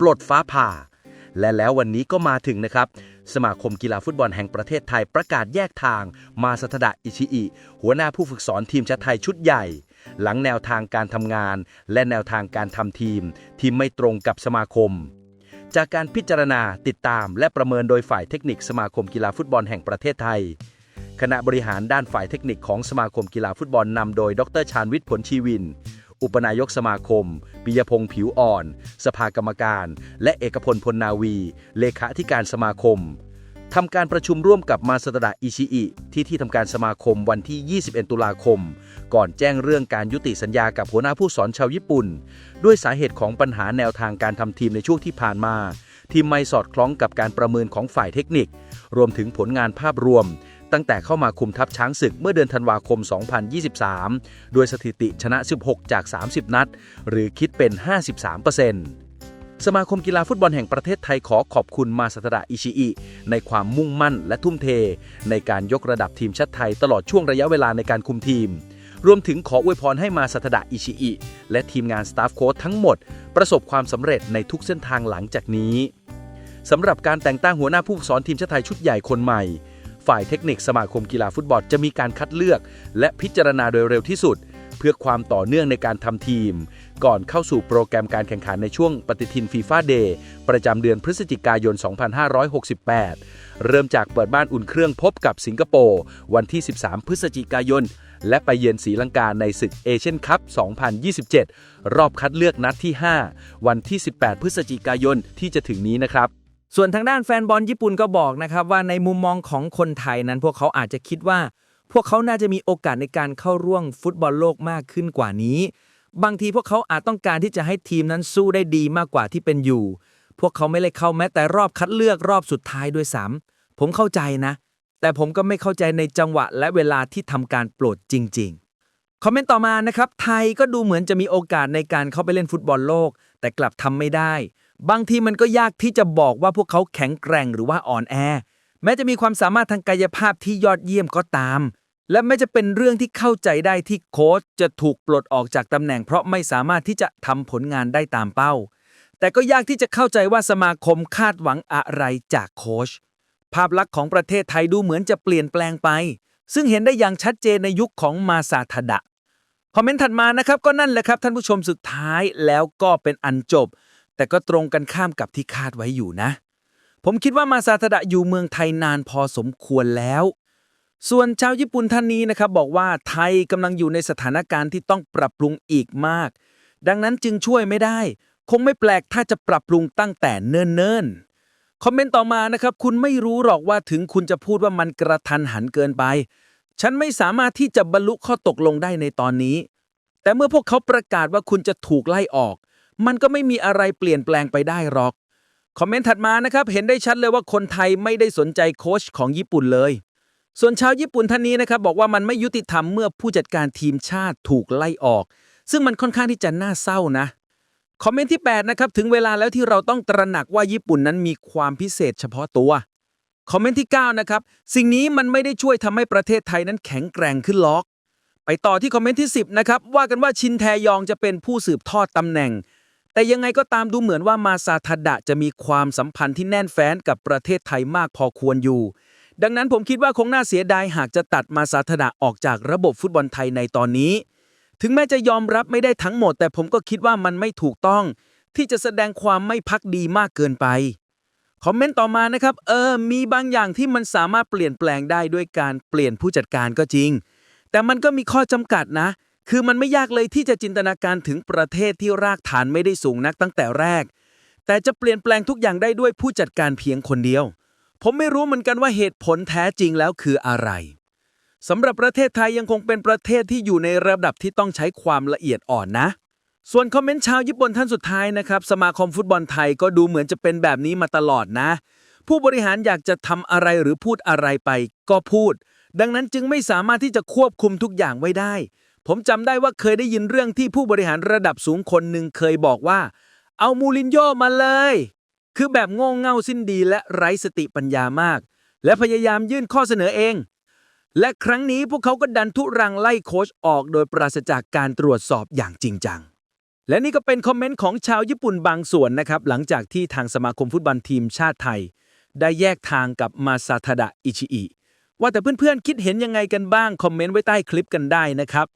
ปลดฟ้าผ่า และแล้ววันนี้ก็มาถึงนะครับ สมาคมกีฬาฟุตบอลแห่งประเทศไทยประกาศแยกทาง มาสทดะอิชิอิ หัวหน้าผู้ฝึกสอนทีมชาติไทยชุดใหญ่ หลังแนวทางการทำงาน และแนวทางการทำทีม ที่ไม่ตรงกับสมาคมจากการพิจารณาติดตาม และประเมินโดยฝ่ายเทคนิคสมาคมกีฬาฟุตบอลแห่งประเทศไทย คณะบริหารด้านฝ่ายเทคนิคของสมาคมกีฬาฟุตบอลนำโดย ดรชาญวิทย์ผลชีวิน อุปนายกสมาคมปิยพงษ์ผิวอ่อน สภากรรมการ และเอกพลพลนาวี เลขาธิการสมาคมทำการประชุมร่วมกับมาสตดะอิชิอิที่ที่ทำการสมาคมวันที่ 21 ตุลาคม ก่อนแจ้งเรื่องการยุติสัญญากับหัวหน้าผู้สอนชาวญี่ปุ่น ด้วยสาเหตุของปัญหาแนวทางการทำทีมในช่วงที่ผ่านมา ที่ไม่สอดคล้องกับการประเมินของฝ่ายเทคนิค รวมถึงผลงานภาพรวม ตั้งแต่เข้ามาคุมทัพช้างศึกเมื่อเดือนธันวาคม 2023 โดยสถิติชนะ 16 จาก 30 นัด หรือคิดเป็น 53%สมาคมกีฬาฟุตบอลแห่งประเทศไทยขอขอบคุณมาสตดะอิชิอิ ในความมุ่งมั่นและทุ่มเท ในการยกระดับทีมชาติไทยตลอดช่วงระยะเวลาในการคุมทีม รวมถึงขออวยพรให้มาสตดะอิชิอิ และทีมงานสตาฟโค้ชทั้งหมด ประสบความสำเร็จในทุกเส้นทางหลังจากนี้สำหรับการแต่งตั้งหัวหน้าผู้สอนทีมชาติไทยชุดใหญ่คนใหม่ ฝ่ายเทคนิคสมาคมกีฬาฟุตบอลจะมีการคัดเลือก และพิจารณาโดยเร็วที่สุด เพื่อความต่อเนื่องในการทำทีม ก่อนเข้าสู่โปรแกรมการแข่งขันในช่วงปฏิทินฟีฟ่าเดย์ประจำเดือนพฤศจิกายน 2568 เริ่มจากเปิดบ้านอุ่นเครื่องพบกับสิงคโปร์วันที่ 13 พฤศจิกายน และไปเยือนศรีลังกาในศึกเอเชียนคัพ 2027 รอบคัดเลือกนัดที่ 5 วันที่ 18 พฤศจิกายนที่จะถึงนี้นะครับ ส่วนทางด้านแฟนบอลญี่ปุ่นก็บอกนะครับว่าในมุมมองของคนไทยนั้นพวกเขาอาจจะคิดว่า พวกเขาน่าจะมีโอกาสในการเข้าร่วมฟุตบอลโลกมากขึ้นกว่านี้ บางทีพวกเขาอาจต้องการที่จะให้ทีมนั้นสู้ได้ดีมากกว่าที่เป็นอยู่ พวกเขาไม่เลยเข้าแม้แต่รอบคัดเลือกรอบสุดท้ายด้วยซ้ำผมเข้าใจนะ แต่ผมก็ไม่เข้าใจในจังหวะและเวลาที่ทำการโปรดจริง ๆคอมเมนต์ต่อมานะครับ ไทยก็ดูเหมือนจะมีโอกาสในการเข้าไปเล่นฟุตบอลโลก แต่กลับทำไม่ได้ บางทีมันก็ยากที่จะบอกว่าพวกเขาแข็งแกร่งหรือว่าอ่อนแอ แม้จะมีความสามารถทางกายภาพที่ยอดเยี่ยมก็ตาม และไม่จะเป็นเรื่องที่เข้าใจได้ที่โค้ชจะถูกปลดออกจากตำแหน่ง เพราะไม่สามารถที่จะทำผลงานได้ตามเป้า แต่ก็ยากที่จะเข้าใจว่าสมาคมคาดหวังอะไรจากโค้ชภาพลักษณ์ของประเทศไทยดูเหมือนจะเปลี่ยนแปลงไป ซึ่งเห็นได้อย่างชัดเจนในยุคของมาซาทดะคอมเมนต์ถัดมานะครับก็นั่นแหละครับท่านผู้ชมสุดท้ายแล้วก็เป็นอันจบ แต่ก็ตรงกันข้ามกับที่คาดไว้อยู่นะ ผมคิดว่ามาซาทดะอยู่เมืองไทยนานพอสมควรแล้ว ส่วนชาวญี่ปุ่นท่านนี้นะครับบอกว่าไทยกำลังอยู่ในสถานการณ์ที่ต้องปรับปรุงอีกมาก ดังนั้นจึงช่วยไม่ได้ คงไม่แปลกถ้าจะปรับปรุงตั้งแต่เนิ่นๆ คอมเมนต์ต่อมานะครับ คุณไม่รู้หรอกว่าถึงคุณจะพูดว่ามันกระทันหันเกินไป ฉันไม่สามารถที่จะบรรลุข้อตกลงได้ในตอนนี้ แต่เมื่อพวกเขาประกาศว่าคุณจะถูกไล่ออก มันก็ไม่มีอะไรเปลี่ยนแปลงไปได้หรอก คอมเมนต์ถัดมานะครับ เห็นได้ชัดเลยว่าคนไทยไม่ได้สนใจโค้ชของญี่ปุ่นเลย ส่วนชาวญี่ปุ่นท่านนี้นะครับบอกว่ามันไม่ยุติธรรมเมื่อผู้จัดการทีมชาติถูกไล่ออก ซึ่งมันค่อนข้างที่จะน่าเศร้านะคอมเมนต์ที่8นะครับถึงเวลาแล้วที่เราต้องตระหนักว่าญี่ปุ่นนั้นมีความพิเศษเฉพาะตัวคอมเมนต์ที่9นะครับสิ่งนี้มันไม่ได้ช่วยทำให้ประเทศไทยนั้นแข็งแกร่งขึ้นหรอก ไปต่อที่คอมเมนต์ที่ 10นะครับว่ากันว่าชินแทยองจะเป็นผู้สืบทอดตำแหน่ง แต่ยังไงก็ตามดูเหมือนว่ามาซาทาดะจะมีความสัมพันธ์ที่แน่นแฟ้นกับประเทศไทยมากพอควรอยู่ ดังนั้นผมคิดว่าคงน่าเสียดายหากจะตัดมาซาทาดะออกจากระบบฟุตบอลไทยในตอนนี้ ถึงแม้จะยอมรับไม่ได้ทั้งหมด แต่ผมก็คิดว่ามันไม่ถูกต้อง ที่จะแสดงความไม่พักดีมากเกินไปคอมเมนต์ต่อมานะครับ เออ มีบางอย่างที่มันสามารถเปลี่ยนแปลงได้ด้วยการเปลี่ยนผู้จัดการก็จริง แต่มันก็มีข้อจำกัดนะ คือมันไม่ยากเลยที่จะจินตนาการถึงประเทศที่รากฐานไม่ได้สูงนักตั้งแต่แรก แต่จะเปลี่ยนแปลงทุกอย่างได้ด้วยผู้จัดการเพียงคนเดียว ผมไม่รู้เหมือนกันว่าเหตุผลแท้จริงแล้วคืออะไรสำหรับประเทศไทยยังคงเป็นประเทศที่อยู่ในระดับที่ต้องใช้ความละเอียดอ่อนนะ ส่วนคอมเมนต์ชาวญี่ปุ่นท่านสุดท้ายนะครับ สมาคมฟุตบอลไทยก็ดูเหมือนจะเป็นแบบนี้มาตลอดนะ ผู้บริหารอยากจะทำอะไรหรือพูดอะไรไปก็พูด ดังนั้นจึงไม่สามารถที่จะควบคุมทุกอย่างไว้ได้ ผมจำได้ว่าเคยได้ยินเรื่องที่ผู้บริหารระดับสูงคนหนึ่งเคยบอกว่า เอามูรินโญ่มาเลย คือแบบโง่เง่าสิ้นดีและไร้สติปัญญามาก และพยายามยื่นข้อเสนอเอง และครั้งนี้พวกเขาก็ดันทุรังไล่โค้ชออก โดยปราศจากการตรวจสอบอย่างจริงจัง และนี่ก็เป็นคอมเมนต์ของชาวญี่ปุ่นบางส่วนนะครับ หลังจากที่ทางสมาคมฟุตบอลทีมชาติไทย ได้แยกทางกับมาซาทาดะอิชิอิว่าแต่เพื่อนๆคิดเห็นยังไงกันบ้างคอมเมนต์ไว้ใต้คลิปกันได้นะครับ